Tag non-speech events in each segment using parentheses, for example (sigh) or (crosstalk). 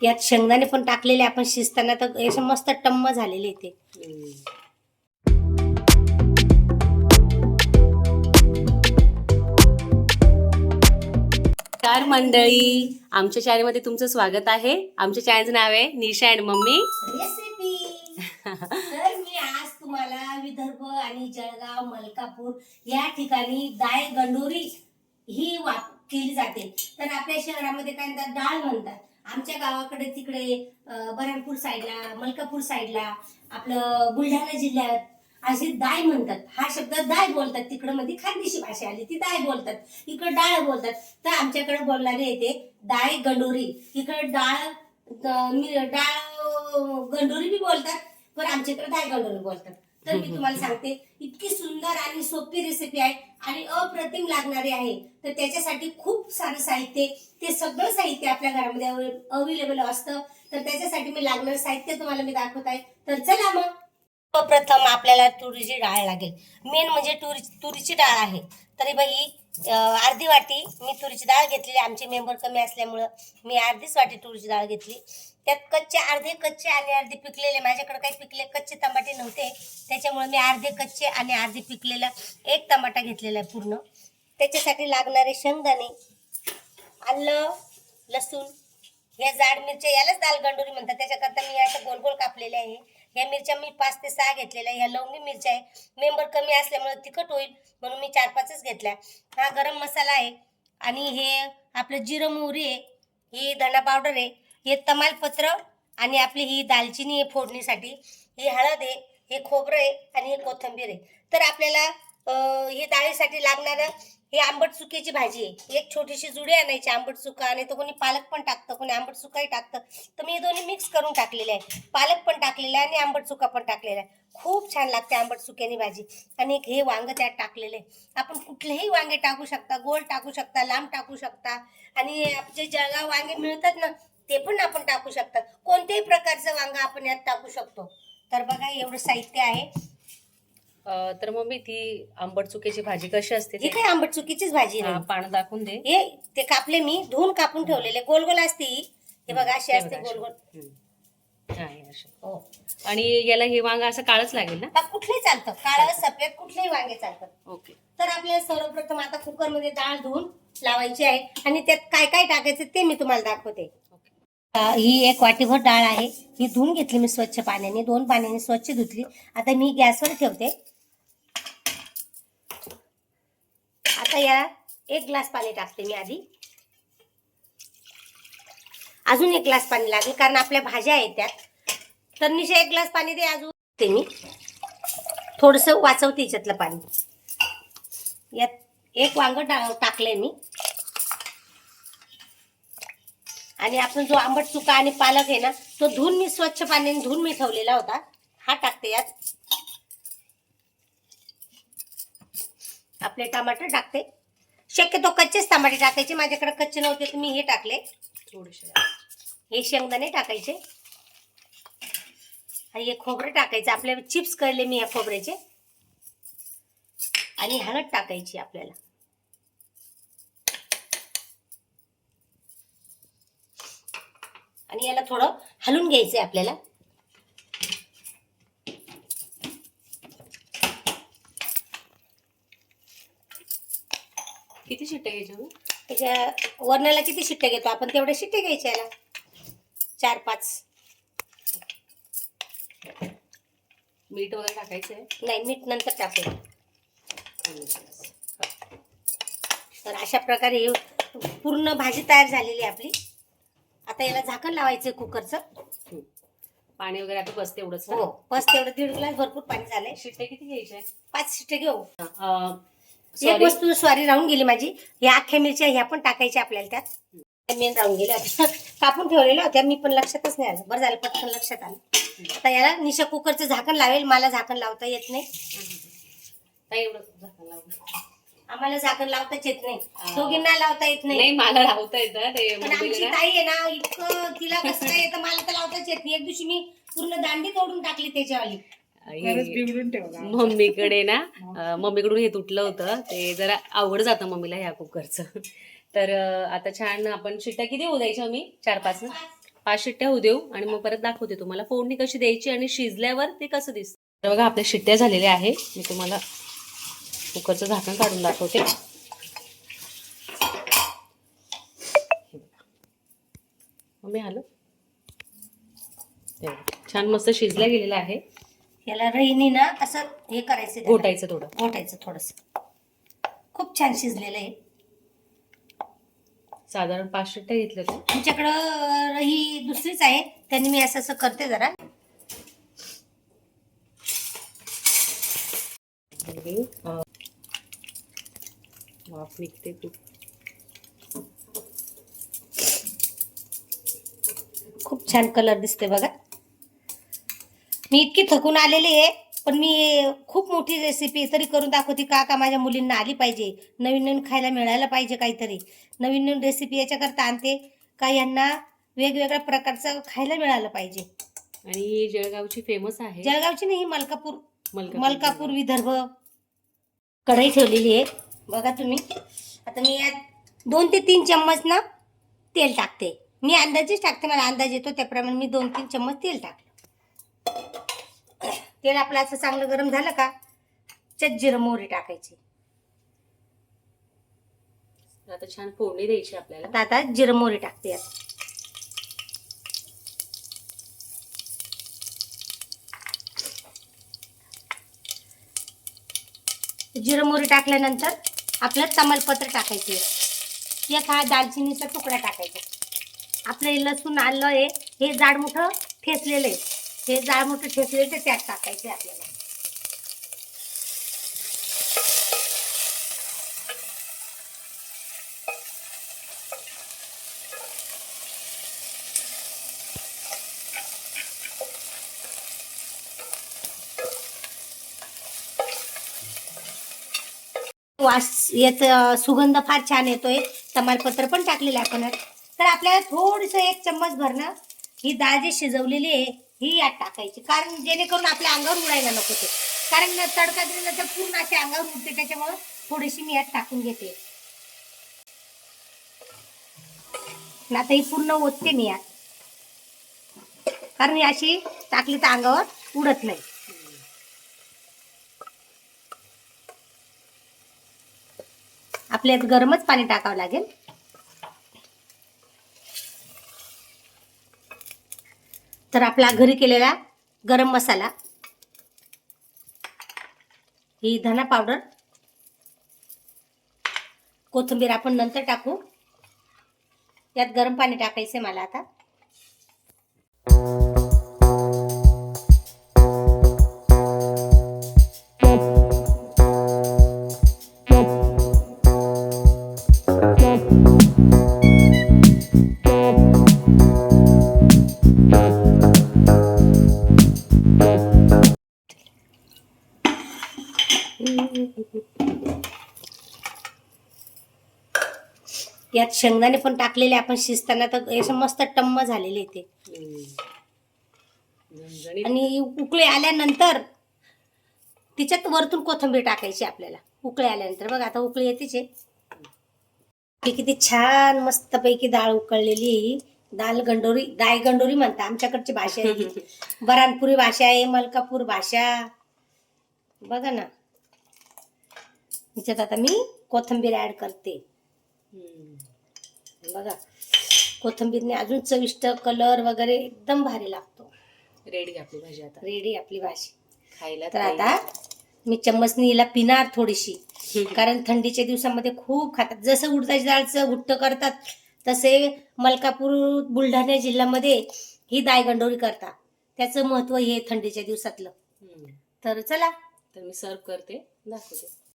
यात शेंगदाणे पण टाकलेले आपण शिजताना तर असं मस्त टम्म झालेले ते. नमस्कार मंडळी आमच्या चॅनलमध्ये तुमचं स्वागत आहे. आमच्या चॅनलचं नाव आहे निशा अँड मम्मी. रेसिपी (laughs) तर मी आज तुम्हाला विदर्भ आणि जळगाव मलकापूर या ठिकाणी डाळ गंडोरी ही वाप केली जाते. तर आपल्या शहरामध्ये काय म्हणतात? डाळ म्हणतात. आमच्या गावाकडे तिकडे बऱ्हाणपूर साईडला मलकापूर साईडला आपलं बुलढाणा जिल्ह्यात असे दाय म्हणतात. हा शब्द दाय बोलतात. तिकडं मध्ये खानदेशी भाषा आली ती दाय बोलतात. इकडं डाळ बोलतात. तर आमच्याकडे बोलणारे येते दाय गंडोरी. इकडं डाळ डाळ गंडोरी बी बोलतात पण आमच्याकडे दाय गंडोरी बोलतात. तर मी तुम्हाला सांगते इतकी सुंदर आणि सोपी रेसिपी आहे आणि अप्रतिम लागणारी आहे. तर त्याच्यासाठी खूप सारं साहित्य ते सगळं साहित्य आपल्या घरामध्ये अवेलेबल असतं. तर त्याच्यासाठी मी लागणारं साहित्य तुम्हाला मी दाखवत आहे. तर चला मग. प्रथम आपल्याला तुरीची डाळ लागेल. मेन म्हणजे तुरी तुरीची डाळ आहे. तरी बाई अर्धी वाटी मी तुरीची डाळ घेतलेली आमचे मेंबर कमी असल्यामुळं मी अर्धीच वाटी तुरीची डाळ घेतली. त्यात कच्चे अर्धे कच्चे आणि अर्धे पिकलेले माझ्याकडे काही पिकले कच्चे टमाटे नव्हते त्याच्यामुळे मी अर्धे कच्चे आणि अर्धे पिकलेला एक टमाटा घेतलेला आहे पूर्ण. त्याच्यासाठी लागणारे शेंगदाणे आलं लसूण या जाड मिरच्या यालाच दाल गंडोरी म्हणतात त्याच्याकरता मी असं गोल गोल कापलेले आहे. ह्या मिरच्या मी पाच ते सहा घेतलेल्या ह्या लवंगी मिरच्या आहे मेंबर कमी असल्यामुळे तिखट होईल म्हणून मी चार पाचच घेतल्या. हा गरम मसाला आहे आणि हे आपलं जिरं मोहरी आहे ही धणा पावडर आहे हे तमालपत्र आणि आपली ही दालचिनी आहे फोडणीसाठी. ही हळद आहे हे खोबरं आहे आणि हे कोथिंबीर आहे. तर आपल्याला हे डाळीसाठी लागणारं हे आंबट चुक्याची भाजी आहे. एक छोटीशी जुडी आणायची आंबट चुका आणि तो कोणी पालक पण टाकतं कोणी आंबट चुकाही टाकतं. तर मी हे दोन्ही मिक्स करून टाकलेले आहे. पालक पण टाकलेला आहे आणि आंबट चुका पण टाकलेला आहे. खूप छान लागते आंबट सुक्यानी भाजी. आणि एक हे वांगं त्यात टाकलेले आपण कुठलेही वांगे टाकू शकता गोल टाकू शकता लांब टाकू शकता. आणि जे जळगाव वांगे मिळतात ना ते पण आपण टाकू शकता. कोणत्याही प्रकारचं वांगं आपण यात टाकू शकतो. तर बघा एवढं साहित्य आहे. तर मम्मी ती आंबट चुक्याची भाजी कशी असते ही ते? काही आंबट चुकीचीच भाजी हा, नाही पानं दाखवून दे. हे ते कापले मी धुवून कापून ठेवलेले. गोल गोल असते ही. हे बघा अशी असते गोल गोल. हम्म. हा, हे अशी. हो. आणि याला हे वांग असं काळच लागेल ना? आता कुठलेही चालतं. काळं सफेद कुठलेही वांगे चालतात ओके. तर आपल्याला सर्वप्रथम आता कुकरमध्ये डाळ धुवून लावायची आहे. आणि त्यात काय काय टाकायचं ते मी तुम्हाला दाखवते. ओके. अं, ही एक वाटीभर डाळ आहे. ही धुवून घेतली मी स्वच्छ पाण्याने. दोन पाण्याने स्वच्छ धुतली. आता मी गॅसवर ठेवते. आता या एक ग्लास पाणी टाकते मी आधी. अजून एक ग्लास पाणी लागेल कारण आपल्या भाज्या आहेत त्यात. तर निशा एक ग्लास पाणी दे अजून ते मी. थोडस वाचवते याच्यातलं पाणी. यात एक वांग टा टाकलंय मी. आणि आपण जो आंबट चुका आणि पालक आहे ना तो धुवून मी स्वच्छ पाण्याने धुवून मी ठेवलेला होता. हा टाकते यात. आपले टमाटर टाकते. शक्यतो कच्चेच टमाटे टाकायचे. माझ्याकडे कच्चे नव्हते तर मी हे टाकले. थोडेसे. हे शेंगदाणे टाकायचे. आणि हे खोबरं टाकायचं. आपल्याला चिप्स करले मी या खोबऱ्याचे. आणि हळद टाकायची आपल्याला. आणि याला थोडं हलून घ्यायचंय आपल्याला. किती शिट्ट्या घ्यायच्या? त्याच्या वरणाला किती शिट्ट्या घेतो? आपण तेवढ्या शिट्ट्या घ्यायच्या याला. चार पाच. मीठ वगैरे टाकायचं आहे? नाही मीठ नंतर टाकू. तर अशा प्रकारे ही पूर्ण भाजी तयार झालेली आहे आपली. आता याला झाकण लावायचं कुकरचं. पाणी वगैरे आता बसते एवढंच ना? हो बस तेवढं दीड ग्लास भरपूर पाणी झालंय. शिट्ट्या किती घ्यायच्या पाच शिट्टे घेऊ. एक. वस्तू स्वारी राहून गेली माझी. ह्या अख्ख्या मिरच्या ह्या पण टाकायच्या आपल्याला त्यात. मेन राहून गेल्या होत्या (laughs) कापून ठेवलेल्या होत्या मी पण लक्षातच नाही आलं. बरं झालं पटकन लक्षात आलं. आता याला निशा कुकरचं झाकण लावेल मला झाकण लावता येत नाही. एवढं झाकण. आम्हाला झाकण लावताच येत नाही. दोघींना लावता येत नाही. मला लावता येतं. ते पण आमची ताई आहे ना इतकं तिला कसं काय येतं मला तर लावताच येत नाही. एक दिवशी मी पूर्ण दांडी तोडून टाकली त्याच्यावाली. मम्मीकडे ना (laughs) मम्मीकडून हे तुटलं होतं. ते जरा आवड जातं मम्मीला ह्या कुकरचं. तर आता छान आपण शिट्ट्या किती होऊ द्यायच्या मी चार पाच ना? पाच शिट्ट्या होऊ देऊ आणि मग परत दाखवते तुम्हाला. फोडणी कशी द्यायची आणि शिजल्यावर ते कसं दिसतं. तर बघा आपल्या शिट्ट्या झालेल्या आहे. मी तुम्हाला कुकरचं झाकण काढून दाखवते. मम्मी हॅलो छान मस्त शिजला गेलेला आहे. याला रहीने ना असं हे करायचं त्याला. घोटायचं थोडं. घोटायचं थोडस. खूप छान शिजलेलं आहे. साधारण पाच शिट्ट्या घेतल्या होत्या आमच्याकडं रही दुसरीच आहे. त्यांनी मी असं असं करते जरा. आणि, अं, वाफ निघते खूप. खूप छान कलर दिसते बघा. मी इतकी थकून आलेली आहे पण मी खूप मोठी रेसिपी तरी करून दाखवते. का का माझ्या मुलींना आली पाहिजे. नवीन नवीन खायला मिळायला पाहिजे काहीतरी. नवीन नवीन रेसिपी याच्याकरता आणते. का यांना वेगवेगळ्या प्रकारचं खायला मिळालं पाहिजे. आणि ही जळगावची फेमस आहे. जळगावची नाही ही मलकापूर. मलकापूर. मलकापूर विदर्भ. कढई ठेवलेली आहे. बघा तुम्ही. आता मी यात दोन ते तीन चम्मच ना तेल टाकते. मी अंदाजेच टाकते. मला अंदाज येतो त्याप्रमाणे मी दोन तीन चम्मच तेल टाकलं तेल आपलं असं चांगलं गरम झालं का त्यात जिरं मोहरी टाकायची. आता छान फोडणी द्यायची आपल्याला. आता जिरं मोहरी टाकते यात जिरं मोहरी टाकल्यानंतर आपलं तमालपत्र टाकायचे. एक हा दालचिनीचा तुकडा टाकायचा. आपलं हे लसूण आलं आहे हे जाड मोठं ठेचलेलं आहे. हे जाळ मोठं ठेचलेलं ते त्यात टाकायचे आपल्याला. वास याच सुगंध फार छान येतोय. तमालपत्र पण टाकलेलं आहे आपण. तर आपल्याला थोडस एक चम्मच भरणं. ही डाळ जी शिजवलेली आहे ही यात टाकायची. कारण जेणेकरून आपल्या अंगावर उडायला नको ते. कारण तडका दिलेला तर पूर्ण अशा अंगावर उडते त्याच्यामुळे थोडीशी मी यात टाकून घेते. ना आता ही पूर्ण ओतते मी यात. कारण ही अशी टाकली तर अंगावर उडत नाही. आपल्यात गरमच पाणी टाकावं लागेल. तर आपला घरी केलेला गरम मसाला. ही धना पावडर. कोथिंबीर आपण नंतर टाकू. यात गरम पाणी टाकायचं मला आता. शेंगदाणे पण टाकलेले आपण शिजताना तर असं मस्त टम्म झालेले ते. आणि उकळे आल्यानंतर तिच्यात वरतून कोथिंबीर टाकायची आपल्याला उकळे आल्यानंतर बघा आता उकळी येतेच आहे ही किती छान मस्त पैकी डाळ उकळलेली आहे. दाल गंडोरी डाळ गंडोरी म्हणता आमच्याकडची भाषा आहे ही. (laughs) बरानपुरी भाषा आहे मलकापूर भाषा बघा ना हिच्यात आता मी कोथिंबीर ऍड करते. बघा. कोथिंबीरने अजून चविष्ट कलर वगैरे एकदम भारी लागतो. रेडी आपली भाजी आता. रेडी आपली भाजी. खायला तर आता मी चम्मचनी हिला पिणार थोडीशी. (laughs) कारण थंडीच्या दिवसामध्ये खूप खातात. जसं उडदाची डाळचं घुट्ट करतात तसे मलकापूर बुलढाणा जिल्ह्यामध्ये ही दायगंडोरी करतात. त्याचं महत्त्व हे थंडीच्या दिवसातलं. तर चला. तर मी सर्व करते. दाखवते.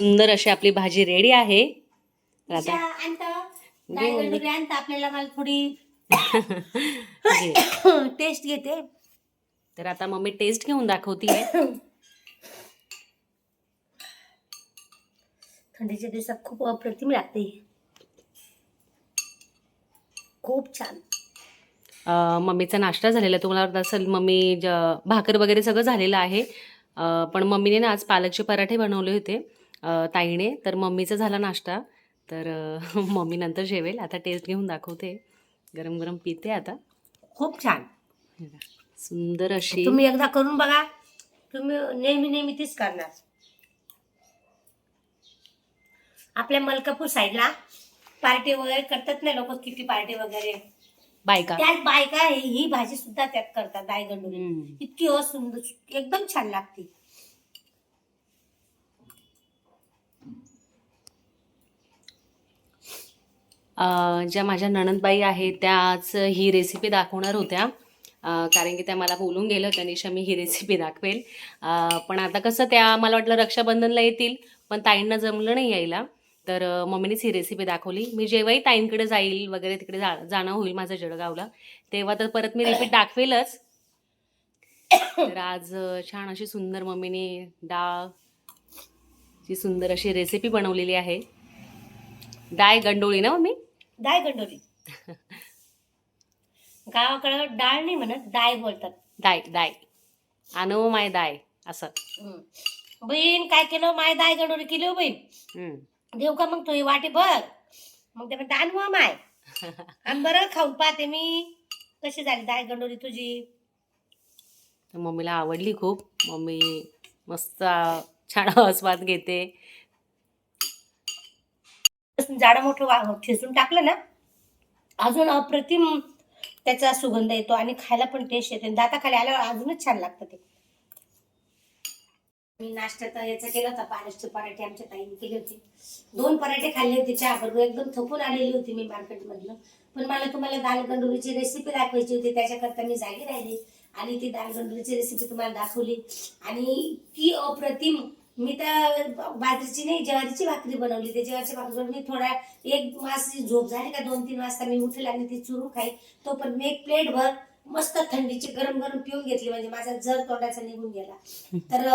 सुंदर अशी आपली भाजी रेडी आहे. तर आता दायगंडोरी आणता. आपल्याला मला थोडी. (laughs) टेस्ट घेते. तर आता मम्मी टेस्ट घेऊन दाखवतीये. थंडीच्या दिवसात खूप अप्रतिम लागते. ही. खूप छान. मम्मीचा नाश्ता झालेला. तुम्हाला वाटत असेल मम्मी भाकर वगैरे सगळं झालेलं आहे. पण मम्मीने ना आज पालकचे पराठे बनवले होते. ताईने तर मम्मीचा झाला नाश्ता. तर (laughs) मम्मी नंतर जेवेल. आता टेस्ट घेऊन दाखवते. गरम गरम पिते आता. खूप छान. सुंदर अशी तुम्ही एकदा करून बघा. तुम्ही नेहमी नेहमी तीच करणार. आपल्या मलकापूर साईडला पार्टी वगैरे करतात ना लोक? किती पार्टी वगैरे? बायका. त्यात बायका ही भाजी सुद्धा त्यात करतात दायगंडोरी हम्म. इतकी सुंदर एकदम छान लागते. ज्या माझ्या नणंदबाई आहेत त्याच ही रेसिपी दाखवणार होत्या. कारण की त्या मला बोलून गेलं होत्या निशा मी ही रेसिपी दाखवेल. पण आता कसं त्या मला वाटलं रक्षाबंधनला येतील पण ताईंना जमलं नाही यायला. तर मम्मीनीच मम्मीनेच ही रेसिपी दाखवली. मी जेव्हाही ताईंकडे जाईल वगैरे तिकडे जा जाणं होईल माझं जळगावला तेव्हा तर परत मी रिपीट दाखवेलच. तर आज छान अशी सुंदर मम्मीने डाळ ची सुंदर अशी रेसिपी बनवलेली आहे. डाळ गंडोळी ना मम्मी? दायगंडोरी गावाकडं डाळ नाही म्हणत डाय बोलतात. दाय दाय आणो माय दाय असं. हम्म. बहीण काय केलं? माय दाय गंडोरी केली हो बहीण. हम्म. देऊ का मग तुझी वाटी बघ मग ते म्हणते आणवा माय. (laughs) आणि बरं खाऊन पाहते मी. कशी झाली दाय गंडोरी तुझी? तर मम्मीला आवडली खूप. मम्मी मस्त छान आस्वाद घेते. जाडं मोठं वा- ठेचून टाकलं ना अजून अप्रतिम त्याचा सुगंध येतो आणि खायला पण टेस्ट येते. दाताखाली आल्यावर अजूनच छान लागतं ते. मी तर याचा केला होता पाण्याचे पराठे आमच्या ताईने केले होते. दोन पराठे खाल्ले होते चहा बरोबर एकदम थकून आलेली होती मी मार्केटमधलं पण मला तुम्हाला दाल गंडोरीची रेसिपी दाखवायची होती त्याच्याकरता मी जागी राहिली आणि ती दाल गंडोरीची रेसिपी तुम्हाला दाखवली. आणि ती अप्रतिम मी तर बाजरीची नाही ज्वारीची भाकरी बनवली. ते ज्वारीची भाकरी मी थोडा एक मास झोप झाली का दोन तीन वाजता मी उठेल आणि ती चुरून खाई. तो पण मी एक प्लेट भर मस्त थंडीची गरम गरम पिऊन घेतली. म्हणजे माझा जर तोंडाचा निघून गेला. तर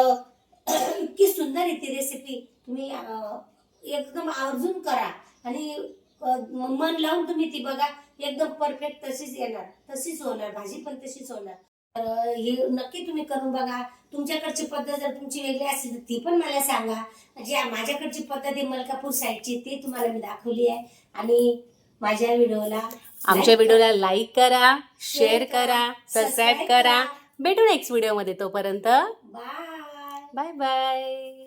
(clears throat) इतकी सुंदर आहे ती रेसिपी तुम्ही एकदम आवर्जून करा. आणि मन लावून तुम्ही ती बघा. एकदम परफेक्ट तशीच येणार. तशीच होणार. भाजी पण तशीच होणार. तर हे नक्की तुम्ही करून बघा. तुमच्याकडची पद्धत जर तुमची वेगळी असेल तर ती पण मला सांगा. जी माझ्याकडची पद्धत आहे मलकापूर साईडची ती तुम्हाला मी दाखवली आहे. आणि माझ्या व्हिडिओला आमच्या व्हिडिओला लाईक करा शेअर करा सबस्क्राईब करा. भेटू नेक्स्ट व्हिडिओमध्ये तोपर्यंत. Bye bye bye